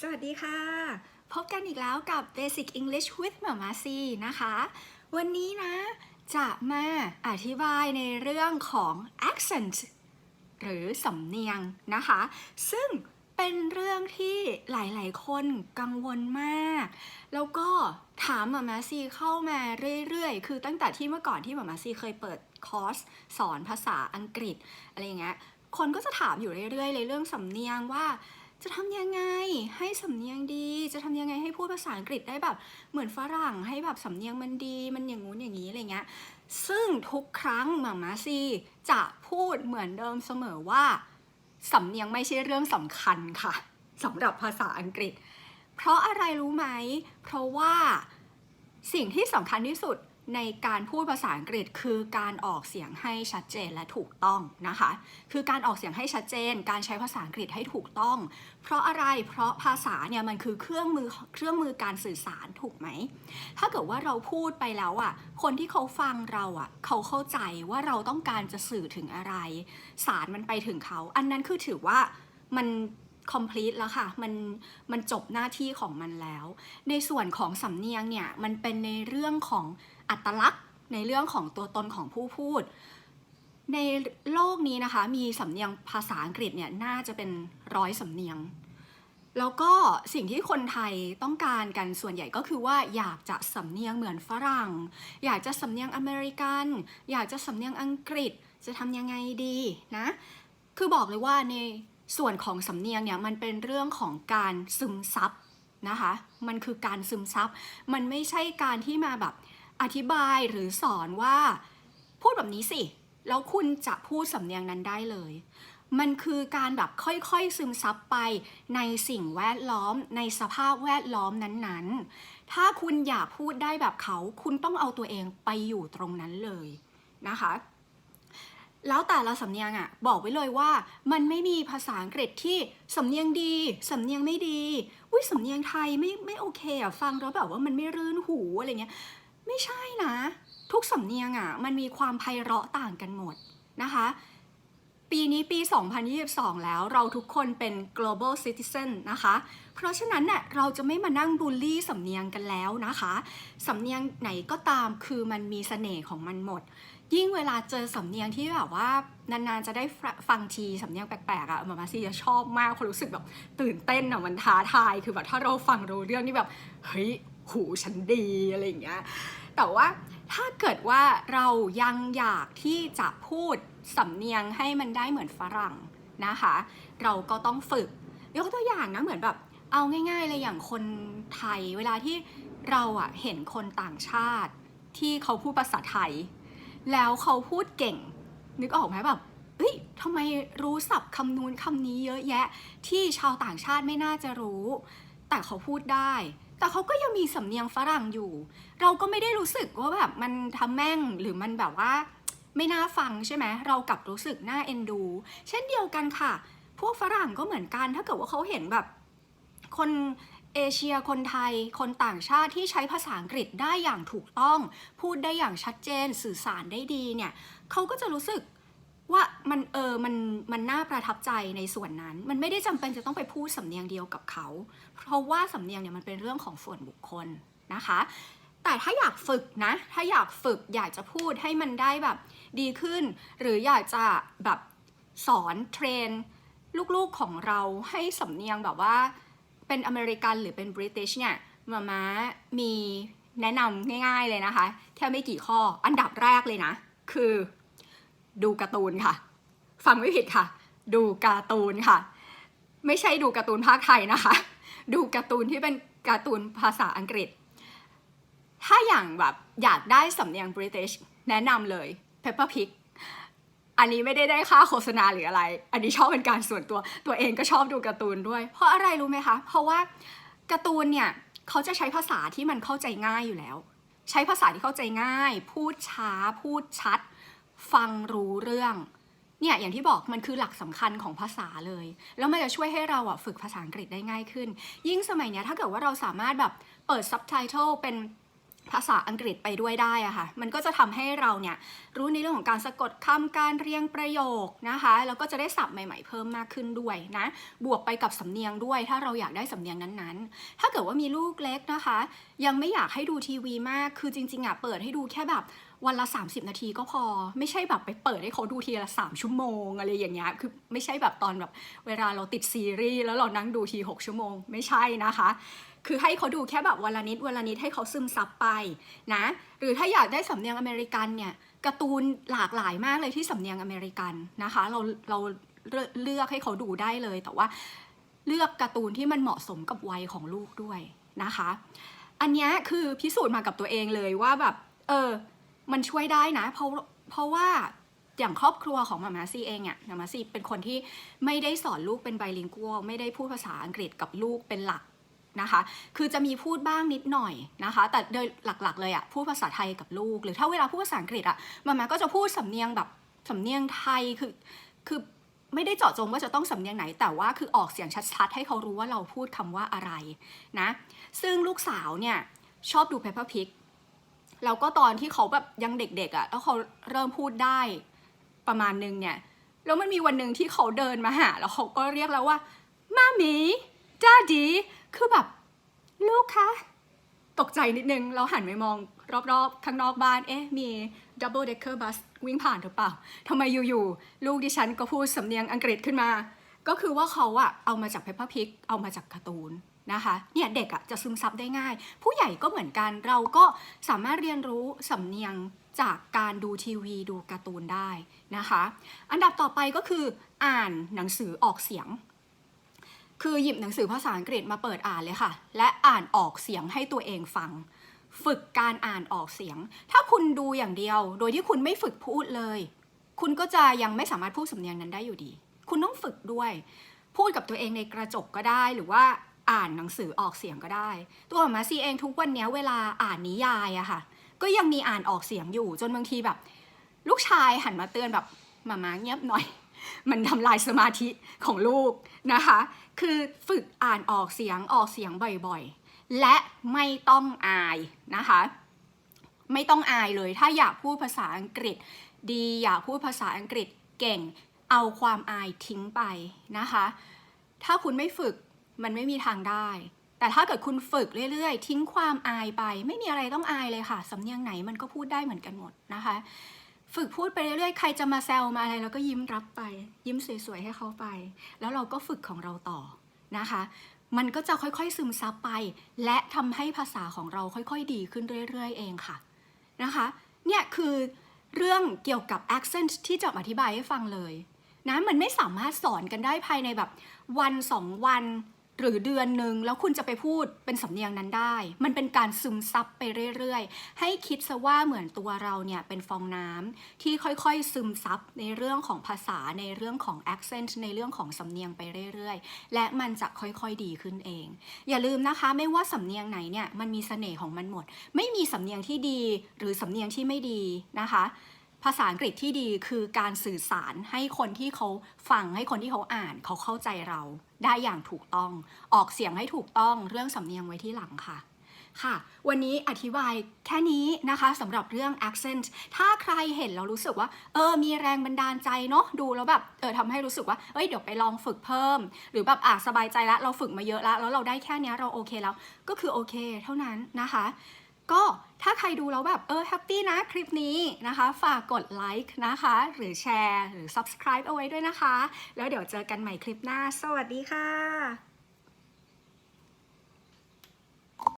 สวัสดีค่ะ พบกันอีกแล้วกับ Basic English with Mama C นะคะ วันนี้นะ จะมาอธิบายในเรื่องของ accent หรือสำเนียงนะคะ ซึ่งเป็นเรื่องที่หลายๆ คนกังวลมาก แล้วก็ถามหมามาซีเข้ามาเรื่อยๆ คือตั้งแต่ที่เมื่อก่อนที่หมามาซีเคยเปิดคอร์สสอนภาษาอังกฤษอะไรอย่างเงี้ย คนก็จะถามอยู่เรื่อยๆ เลยเรื่องสำเนียงว่า จะทำยังไงให้สำเนียงดี จะทำยังไงให้พูดภาษาอังกฤษได้แบบ เหมือนฝรั่งให้แบบสำเนียงมันดีมันอย่างงู้นอย่างนี้อะไรเงี้ยซึ่งทุกครั้งหมามาซีจะพูดเหมือนเดิมเสมอว่าสำเนียงไม่ใช่เรื่องสำคัญค่ะสำหรับภาษาอังกฤษ เพราะอะไรรู้ไหม เพราะว่า สิ่งที่สำคัญที่สุดในการพูดภาษาอังกฤษคือการออกเสียงให้ชัดเจนและถูกต้องนะคะ คือการออกเสียงให้ชัดเจน การใช้ภาษาอังกฤษให้ถูกต้อง เพราะอะไร เพราะภาษาเนี่ยมันคือเครื่องมือเครื่องมือการสื่อสารถูกไหม ถ้าเกิดว่าเราพูดไปแล้วอะ คนที่เขาฟังเราอะ เขาเข้าใจว่าเราต้องการจะสื่อถึงอะไร สารมันไปถึงเขา อันนั้นคือถือว่ามัน complete แล้วค่ะ มันมันจบหน้าที่ของมันแล้ว ในส่วนของสำเนียงเนี่ยมันเป็นในเรื่องของอัตลักษณ์ ในเรื่องของตัวตนของผู้พูด ในโลกนี้นะคะมีสำเนียงภาษาอังกฤษเนี่ยน่าจะเป็นร้อยสำเนียง แล้วก็สิ่งที่คนไทยต้องการกันส่วนใหญ่ก็คือว่าอยากจะสำเนียงเหมือนฝรั่ง อยากจะสำเนียงอเมริกัน อยากจะสำเนียงอังกฤษจะทำยังไงดีนะ คือบอกเลยว่าใน ส่วนของสำเนียงเนี่ยมันเป็นเรื่องของการซึมซับนะคะ มันคือการซึมซับ มันไม่ใช่การที่มาแบบอธิบายหรือสอนว่า พูดแบบนี้สิ แล้วคุณจะพูดสำเนียงนั้นได้เลย มันคือการแบบค่อยๆซึมซับไปในสิ่งแวดล้อมในสภาพแวดล้อมนั้นๆ ถ้าคุณอยากพูดได้แบบเขา คุณต้องเอาตัวเองไปอยู่ตรงนั้นเลยนะคะ แล้วแต่ละสำเนียงอะบอกไว้เลยว่า มันไม่มีภาษาอังกฤษที่สำเนียงดีสำเนียงไม่ดีอุ้ยสำเนียงไทยไม่ไม่โอเคอะฟังแล้วแบบว่ามันไม่รื่นหูอะไรเงี้ยไม่ใช่นะ ทุกสำเนียงอะมันมีความไพเราะต่างกันหมดนะคะ ปีนี้ปี 2022 แล้วเราทุกคนเป็น global citizen นะคะ เพราะฉะนั้นเน่ะเราจะไม่มานั่งบูลลี่สำเนียงกันแล้วนะคะ สำเนียงไหนก็ตามคือมันมีเสน่ห์ของมันหมด ยิ่งเวลาเจอสำเนียงที่แบบว่านานๆจะได้ฟังทีสำเนียงแปลกๆอะ่ะมามาซีจะชอบมากเพราะรู้สึกแบบตื่นเต้นอะ่ะมันท้าทายคือแบบถ้าเราฟังรู้เรื่องนี่แบบเฮ้ยหูฉันดีอะไรอย่างเงี้ยแต่ว่าถ้าเกิดว่าเรายังอยากที่จะพูดสำเนียงให้มันได้เหมือนฝรั่งนะคะ เราก็ต้องฝึกยกตัวอย่างนะเหมือนแบบเอาง่าย ๆเลยอย่างคนไทย เวลาที่เราอะเห็นคนต่างชาติที่เขาพูดภาษาไทย แล้วเขาพูดเก่ง นึกออกไหมแบบเอ้ยทำไมรู้ศัพท์คำนูนคำนี้เยอะแยะ ที่ชาวต่างชาติไม่น่าจะรู้ แต่เขาพูดได้ แต่เขาก็ยังมีสำเนียงฝรั่งอยู่ เราก็ไม่ได้รู้สึกว่าแบบมันทำแม่งหรือมันแบบว่า ไม่น่าฟังใช่ไหมเรากลับรู้สึกน่าเอ็นดู เช่นเดียวกันค่ะ พวกฝรั่งก็เหมือนกันถ้าเกิดว่าเขาเห็นแบบ คน เอเชียคนไทย คนต่างชาติที่ใช้ภาษาอังกฤษได้อย่างถูกต้อง พูดได้อย่างชัดเจนสื่อสารได้ดีเนี่ยเขาก็จะรู้สึกว่ามันเออมันมันน่าประทับใจในส่วนนั้น มันไม่ได้จำเป็นจะต้องไปพูดสำเนียงเดียวกับเขา เพราะว่าสำเนียงเนี่ยมันเป็นเรื่องของส่วนบุคคลนะคะ แต่ถ้าอยากฝึกนะ ถ้าอยากฝึกอยากจะพูดให้มันได้แบบดีขึ้น หรืออยากจะแบบสอนเทรน ลูกๆของเราให้สำเนียงแบบว่า เป็นอเมริกันหรือเป็นบริ i ิชเนี่ยมาม้ามีแนะนำง่าย ๆเลยนะคะ แค่ไม่กี่ข้ออันดับแรกเลยนะ คือ ดูการ์ตูนค่ะ ฟังไม่ผิดค่ะ ดูการ์ตูนค่ะ ไม่ใช่ดูการ์ตูนภาคไทยนะคะ ดูการ์ตูนที่เป็นการ์ตูนภาษาอังกฤษ ถ้าอย่างแบบอยากได้สำเนียงบริ i ิชแนะนำเลย Peppa Pig อันนี้ไม่ได้ได้ค่าโฆษณาหรืออะไร อันนี้ชอบเป็นการส่วนตัว ตัวเองก็ชอบดูการ์ตูนด้วย เพราะอะไรรู้ไหมคะ เพราะว่าการ์ตูนเนี่ยเขาจะใช้ภาษาที่มันเข้าใจง่ายอยู่แล้ว ใช้ภาษาที่เข้าใจง่าย พูดช้า พูดชัด ฟังรู้เรื่อง เนี่ยอย่างที่บอกมันคือหลักสำคัญของภาษาเลย แล้วมันจะช่วยให้เราอะฝึกภาษาอังกฤษได้ง่ายขึ้น ยิ่งสมัยเนี้ยถ้าเกิดว่าเราสามารถแบบเปิดซับไตเติลเป็น ภาษาอังกฤษไปด้วยได้อะค่ะ มันก็จะทำให้เราเนี่ยรู้ในเรื่องของการสะกดคำการเรียงประโยคนะคะ แล้วก็จะได้ศัพท์ใหม่ๆเพิ่มมากขึ้นด้วยนะ บวกไปกับสำเนียงด้วย ถ้าเราอยากได้สำเนียงนั้นๆ ถ้าเกิดว่ามีลูกเล็กนะคะ ยังไม่อยากให้ดูทีวีมาก คือจริงๆอะเปิดให้ดูแค่แบบวันละ 30 นาทีก็พอ ไม่ใช่แบบไปเปิดให้เขาดูทีละ 3 ชั่วโมงอะไรอย่างเงี้ย คือไม่ใช่แบบตอนแบบเวลาเราติดซีรีส์แล้วเรานั่งดูที 6 ชั่วโมง ไม่ใช่นะคะ คือให้เขาดูแค่แบบวันละนิดวันละนิดให้เขาซึมซับไปนะ หรือถ้าอยากได้สำเนียงอเมริกันเนี่ยการ์ตูนหลากหลายมากเลยที่สำเนียงอเมริกันนะคะ เราเราเลือกให้เขาดูได้เลย แต่ว่าเลือกการ์ตูนที่มันเหมาะสมกับวัยของลูกด้วยนะคะ อันนี้คือพิสูจน์มากับตัวเองเลยว่าแบบเออมันช่วยได้นะเพราะเพราะว่าอย่างครอบครัวของมามาซีเองอะมามาซีเป็นคนที่ไม่ได้สอนลูกเป็นไบลิงกัวไม่ได้พูดภาษาอังกฤษกับลูกเป็นหลัก นะคะ คือจะมีพูดบ้างนิดหน่อยนะคะ แต่โดยหลักๆ เลยอะพูดภาษาไทยกับลูก หรือถ้าเวลาพูดภาษาอังกฤษอะมามาก็จะพูดสำเนียงแบบสำเนียงไทยคือคือไม่ได้เจาะจงว่าจะต้องสำเนียงไหน แต่ว่าคือออกเสียงชัดๆ ให้เขารู้ว่าเราพูดคำว่าอะไรนะ ซึ่งลูกสาวเนี่ยชอบดู Peppa Pig แล้วก็ตอนที่เขาแบบยังเด็กๆอะ่ะแล้วเขาเริ่มพูดได้ประมาณนึงเนี่ย แล้วมันมีวันหนึ่งที่เขาเดินมาหา แล้วเขาก็เรียกแล้วว่ามามีจ้าดี คือแบบ ลูกคะตกใจนิดนึง เราหันไปมองรอบๆ ข้างนอกบ้าน เอ๊ะ มี double decker bus วิ่งผ่านหรือเปล่าทำไมอยู่ๆ ลูกดิฉันก็พูดสำเนียงอังกฤษขึ้นมา ก็คือว่าเขาอะเอามาจาก Peppa Pig เอามาจากการ์ตูนนะคะ เนี่ยเด็กอะจะซึมซับได้ง่าย ผู้ใหญ่ก็เหมือนกัน เราก็สามารถเรียนรู้สำเนียงจากการดูทีวีดูการ์ตูนได้นะคะ อันดับต่อไปก็คืออ่านหนังสือออกเสียง คือหยิบหนังสือภาษาอังกฤษมาเปิดอ่านเลยค่ะ และอ่านออกเสียงให้ตัวเองฟัง ฝึกการอ่านออกเสียง ถ้าคุณดูอย่างเดียว โดยที่คุณไม่ฝึกพูดเลย คุณก็จะยังไม่สามารถพูดสำเนียงนั้นได้อยู่ดี คุณต้องฝึกด้วย พูดกับตัวเองในกระจกก็ได้หรือว่าอ่านหนังสือออกเสียงก็ได้ ตัวมาซีเองทุกวันนี้เวลาอ่านนิยายอะค่ะ ก็ยังมีอ่านออกเสียงอยู่จนบางทีแบบ ลูกชายหันมาเตือนแบบหมามาเงียบหน่อย มันทำลายสมาธิของลูกนะคะ คือฝึกอ่านออกเสียงออกเสียงบ่อยๆ และไม่ต้องอายนะคะ ไม่ต้องอายเลยถ้าอยากพูดภาษาอังกฤษ ดีอยากพูดภาษาอังกฤษเก่ง เอาความอายทิ้งไปนะคะ ถ้าคุณไม่ฝึกมันไม่มีทางได้แต่ถ้าเกิดคุณฝึกเรื่อยๆ ทิ้งความอายไป ไม่มีอะไรต้องอายเลยค่ะ สำเนียงไหนมันก็พูดได้เหมือนกันหมดนะคะ ฝึกพูดไปเรื่อยๆ ใครจะมาแซวมาอะไรเราก็ยิ้มรับไป ยิ้มสวยๆให้เขาไป แล้วเราก็ฝึกของเราต่อนะคะ มันก็จะค่อยๆซึมซับไป และทำให้ภาษาของเราค่อยๆ ดีขึ้นเรื่อยๆ เองค่ะนะคะ เนี่ยคือเรื่องเกี่ยวกับ accent ที่จะอธิบายให้ฟังเลยนะมันไม่สามารถสอนกันได้ภายในแบบวันสองวัน หรือเดือนหนึ่งแล้วคุณจะไปพูดเป็นสำเนียงนั้นได้ มันเป็นการซึมซับไปเรื่อยๆ ให้คิดซะว่าเหมือนตัวเราเนี่ยเป็นฟองน้ำที่ค่อยๆซึมซับในเรื่องของภาษาในเรื่องของ accent ในเรื่องของสำเนียงไปเรื่อยๆ และมันจะค่อยๆดีขึ้นเอง อย่าลืมนะคะไม่ว่าสำเนียงไหนเนี่ยมันมีเสน่ห์ของมันหมด ไม่มีสำเนียงที่ดีหรือสำเนียงที่ไม่ดีนะคะ ภาษาอังกฤษที่ดีคือการสื่อสารให้คนที่เขาฟังให้คนที่เขาอ่านเขาเข้าใจเราได้อย่างถูกต้อง ออกเสียงให้ถูกต้องเรื่องสำเนียงไว้ที่หลังค่ะค่ะ วันนี้อธิบายแค่นี้นะคะสำหรับเรื่อง accent ถ้าใครเห็นแล้วรู้สึกว่า เออ มีแรงบันดาลใจเนาะดูแล้วแบบ เออทำให้รู้สึกว่า เอ้ย เดี๋ยวไปลองฝึกเพิ่ม หรือแบบ อะ สบายใจล้วเราฝึกมาเยอะล้วแล้วเราได้แค่นี้เราโอเคแล้ว ก็คือโอเค เท่านั้นนะคะ ก็ถ้าใครดูแล้วแบบเออแฮปปี้นะคลิปนี้นะคะ ฝากกดไลค์นะคะ หรือแชร์หรือ subscribe เอาไว้ด้วยนะคะ แล้วเดี๋ยวเจอกันใหม่คลิปหน้า สวัสดีค่ะ